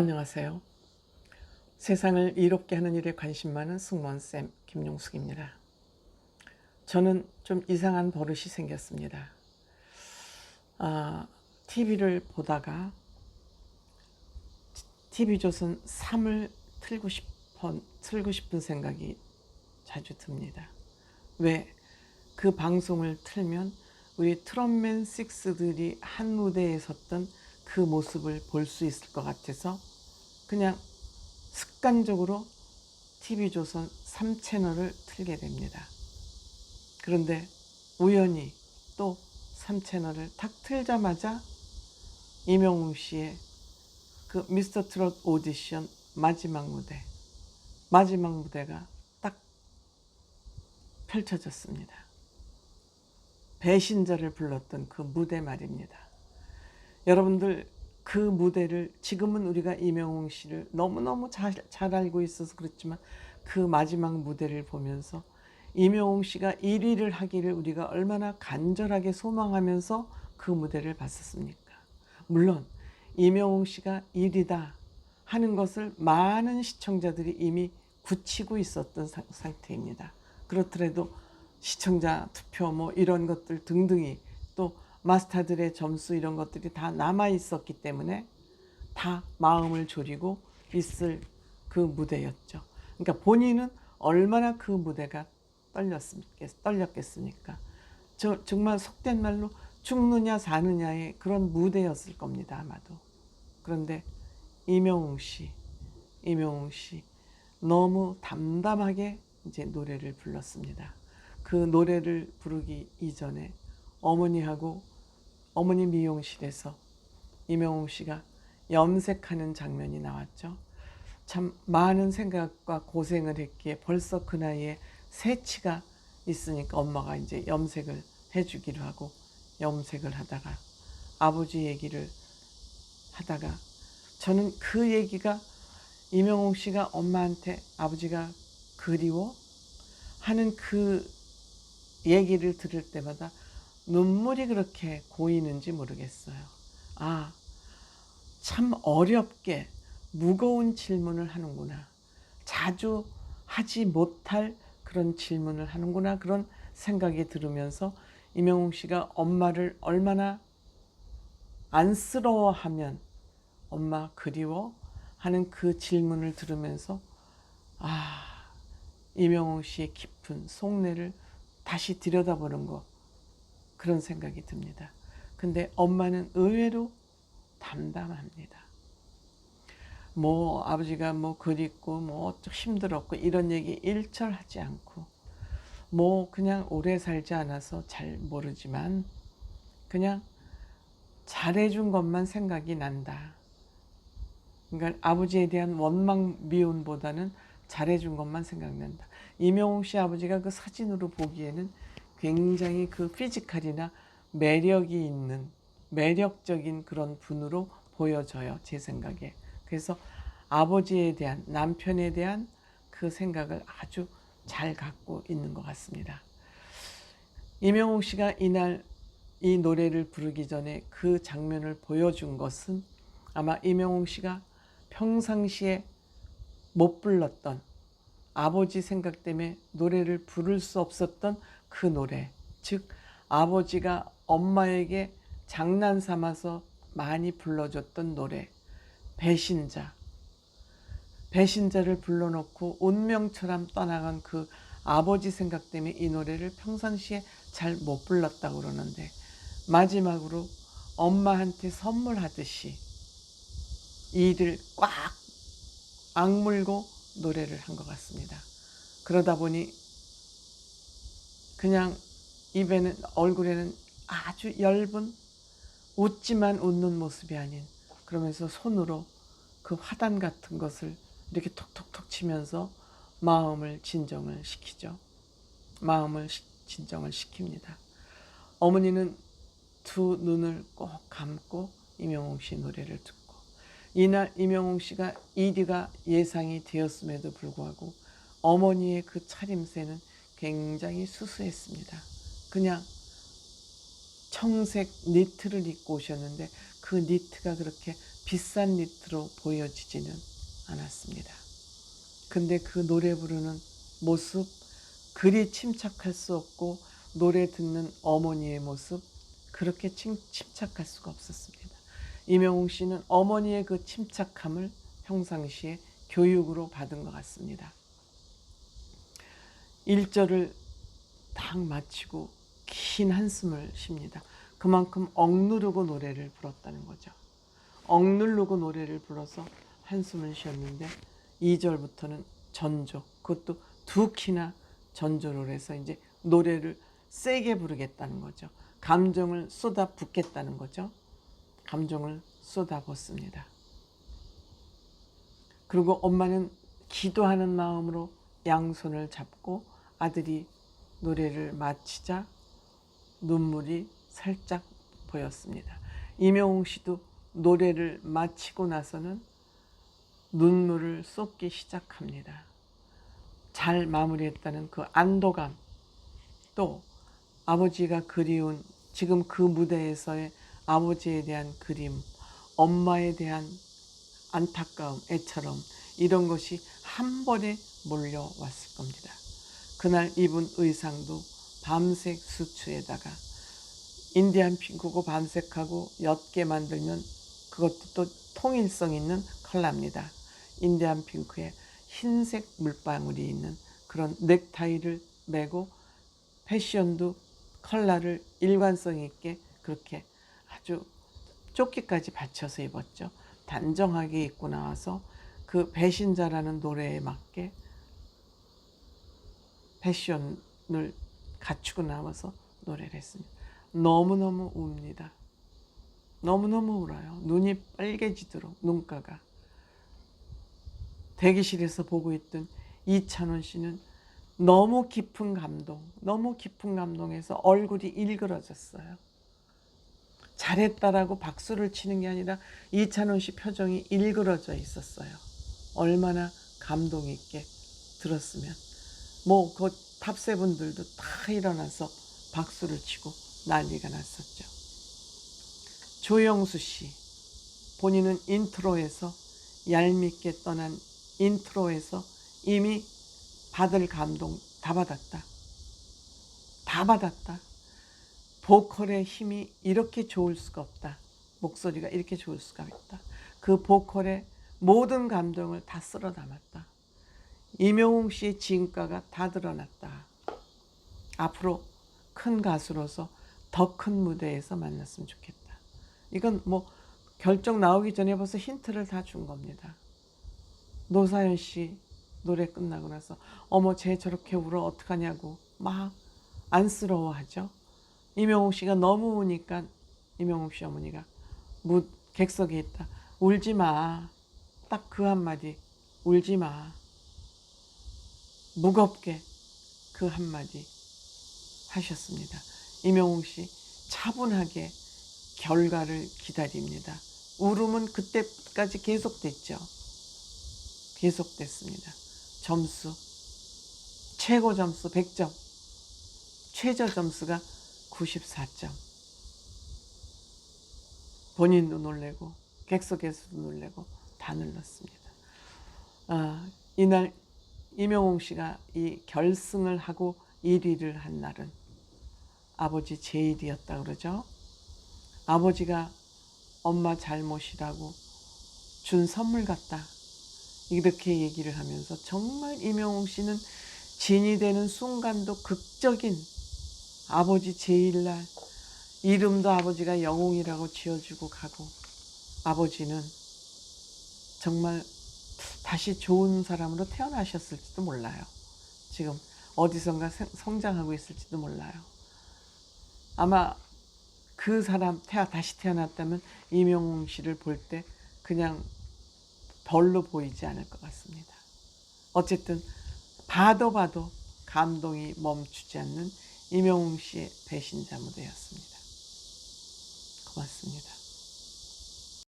안녕하세요. 세상을 이롭게 하는 일에 관심 많은 승무원쌤 김용숙입니다. 저는 좀 이상한 버릇이 생겼습니다. 아, TV를 보다가 TV조선 3을 틀고 싶은, 틀고 싶은 생각이 자주 듭니다. 왜? 그 방송을 틀면 우리 트럼맨 식스들이 한 무대에 섰던 그 모습을 볼 수 있을 것 같아서 그냥 습관적으로 TV조선 3채널을 틀게 됩니다. 그런데 우연히 또 3채널을 탁 틀자마자 이명웅 씨의 그 미스터 트롯 오디션 마지막 무대, 마지막 무대가 딱 펼쳐졌습니다. 배신자를 불렀던 그 무대 말입니다. 여러분들 그 무대를 지금은 우리가 이명웅 씨를 너무너무 잘, 잘 알고 있어서 그렇지만 그 마지막 무대를 보면서 이명웅 씨가 1위를 하기를 우리가 얼마나 간절하게 소망하면서 그 무대를 봤었습니까? 물론 이명웅 씨가 1위다 하는 것을 많은 시청자들이 이미 굳히고 있었던 사- 상태입니다. 그렇더라도 시청자 투표 뭐 이런 것들 등등이 또 마스터들의 점수 이런 것들이 다 남아 있었기 때문에 다 마음을 졸이고 있을 그 무대였죠. 그러니까 본인은 얼마나 그 무대가? 떨렸겠습니까? 저 정말 속된 말로 죽느냐 사느냐의 그런 무대였을 겁니다 아마도. 그런데 이명웅 씨, 이명웅 씨 너무 담담하게 이제 노래를 불렀습니다. 그 노래를 부르기 이전에 어머니하고 어머니 미용실에서 이명웅 씨가 염색하는 장면이 나왔죠. 참 많은 생각과 고생을 했기에 벌써 그 나이에 새치가 있으니까 엄마가 이제 염색을 해주기로 하고 염색을 하다가 아버지 얘기를 하다가 저는 그 얘기가 이명웅 씨가 엄마한테 아버지가 그리워 하는 그 얘기를 들을 때마다 눈물이 그렇게 고이는지 모르겠어요. 아, 참 어렵게 무거운 질문을 하는구나. 자주 하지 못할 그런 질문을 하는구나. 그런 생각이 들으면서 이명웅 씨가 엄마를 얼마나 안쓰러워하면 엄마 그리워 하는 그 질문을 들으면서 아, 이명웅 씨의 깊은 속내를 다시 들여다보는 거 그런 생각이 듭니다. 근데 엄마는 의외로 담담합니다. 뭐 아버지가 뭐 그립고 뭐 힘들었고 이런 얘기 일절 하지 않고 뭐 그냥 오래 살지 않아서 잘 모르지만 그냥 잘해준 것만 생각이 난다. 그러니까 아버지에 대한 원망 미움보다는 잘해준 것만 생각난다. 이명웅 씨 아버지가 그 사진으로 보기에는 굉장히 그 피지컬이나 매력이 있는 매력적인 그런 분으로 보여져요. 제 생각에. 그래서 아버지에 대한 남편에 대한 그 생각을 아주 잘 갖고 있는 것 같습니다. 이명웅 씨가 이날 이 노래를 부르기 전에 그 장면을 보여준 것은 아마 이명웅 씨가 평상시에 못 불렀던 아버지 생각 때문에 노래를 부를 수 없었던 그 노래. 즉, 아버지가 엄마에게 장난 삼아서 많이 불러줬던 노래. 배신자. 배신자를 불러놓고 운명처럼 떠나간 그 아버지 생각 때문에 이 노래를 평상시에 잘 못 불렀다고 그러는데 마지막으로 엄마한테 선물하듯이 이를 꽉 악물고 노래를 한 것 같습니다. 그러다 보니 그냥 입에는 얼굴에는 아주 엷은 웃지만 웃는 모습이 아닌 그러면서 손으로 그 화단 같은 것을 이렇게 톡톡톡 치면서 마음을 진정을 시키죠. 마음을 시- 진정을 시킵니다. 어머니는 두 눈을 꼭 감고 이명웅 씨 노래를 듣고 이날 이명웅 씨가 1위가 예상이 되었음에도 불구하고 어머니의 그 차림새는 굉장히 수수했습니다. 그냥 청색 니트를 입고 오셨는데 그그 니트가 그렇게 비싼 니트로 보여지지는 않았습니다. 근데 그 노래 부르는 모습 그리 침착할 수 없고 노래 듣는 어머니의 모습 그렇게 침, 침착할 수가 없었습니다. 이명웅 씨는 어머니의 그 침착함을 평상시에 교육으로 받은 것 같습니다. 1절을 딱 마치고 긴 한숨을 쉽니다. 그만큼 억누르고 노래를 불었다는 거죠. 억누르고 노래를 불어서 한숨을 쉬었는데 2절부터는 전조, 그것도 두 키나 전조를 해서 이제 노래를 세게 부르겠다는 거죠. 감정을 쏟아 붓겠다는 거죠. 감정을 쏟아 붓습니다. 그리고 엄마는 기도하는 마음으로 양손을 잡고 아들이 노래를 마치자 눈물이 살짝 보였습니다. 이명웅 씨도 노래를 마치고 나서는 눈물을 쏟기 시작합니다. 잘 마무리했다는 그 안도감, 또 아버지가 그리운 지금 그 무대에서의 아버지에 대한 그림, 엄마에 대한 안타까움, 애처럼 이런 것이 한 번에 몰려왔을 겁니다. 그날 입은 의상도 밤색 수츠에다가 인디안 핑크고 밤색하고 옅게 만들면 그것도 또 통일성 있는 컬러입니다. 인디안 핑크에 흰색 물방울이 있는 그런 넥타이를 매고 패션도 컬러를 일관성 있게 그렇게 아주 조끼까지 받쳐서 입었죠. 단정하게 입고 나와서 그 배신자라는 노래에 맞게 패션을 갖추고 나와서 노래를 했습니다. 너무너무 웁니다. 너무너무 울어요. 눈이 빨개지도록 눈가가. 대기실에서 보고 있던 이찬원 씨는 너무 깊은 감동, 너무 깊은 감동에서 얼굴이 일그러졌어요. 잘했다라고 박수를 치는 게 아니라 이찬원 씨 표정이 일그러져 있었어요. 얼마나 감동 있게 들었으면. 뭐, 그 탑세분들도 다 일어나서 박수를 치고 난리가 났었죠. 조영수 씨, 본인은 인트로에서 얄밉게 떠난 인트로에서 이미 받을 감동 다 받았다. 다 받았다. 보컬의 힘이 이렇게 좋을 수가 없다. 목소리가 이렇게 좋을 수가 없다. 그 보컬의 모든 감동을 다 쓸어 담았다. 이명웅 씨의 진가가 다 드러났다. 앞으로 큰 가수로서 더 큰 무대에서 만났으면 좋겠다. 이건 뭐 결정 나오기 전에 벌써 힌트를 다 준 겁니다. 노사연 씨 노래 끝나고 나서 어머 쟤 저렇게 울어 어떡하냐고 막 안쓰러워하죠. 이명웅 씨가 너무 우니까 이명웅 씨 어머니가 무, 객석에 있다. 울지 마. 딱 그 한마디. 울지 마. 무겁게 그 한마디 하셨습니다. 이명웅 씨 차분하게 결과를 기다립니다. 울음은 그때까지 계속됐죠. 계속됐습니다. 점수 최고 점수 100점 최저 점수가 94점 본인도 놀래고 객석에서도 놀래고 다 눌렀습니다. 아, 이날 이명웅 씨가 이 결승을 하고 1위를 한 날은 아버지 제일이었다 그러죠. 아버지가 엄마 잘못이라고 준 선물 같다. 이렇게 얘기를 하면서 정말 이명웅 씨는 진이 되는 순간도 극적인 아버지 제일날 이름도 아버지가 영웅이라고 지어주고 가고 아버지는 정말 다시 좋은 사람으로 태어나셨을지도 몰라요. 지금 어디선가 성장하고 있을지도 몰라요. 아마 그 사람 태어 다시 태어났다면 이명웅 씨를 볼 때 그냥 별로 보이지 않을 것 같습니다. 어쨌든 봐도 봐도 감동이 멈추지 않는 이명웅 씨의 배신자 무대였습니다. 고맙습니다.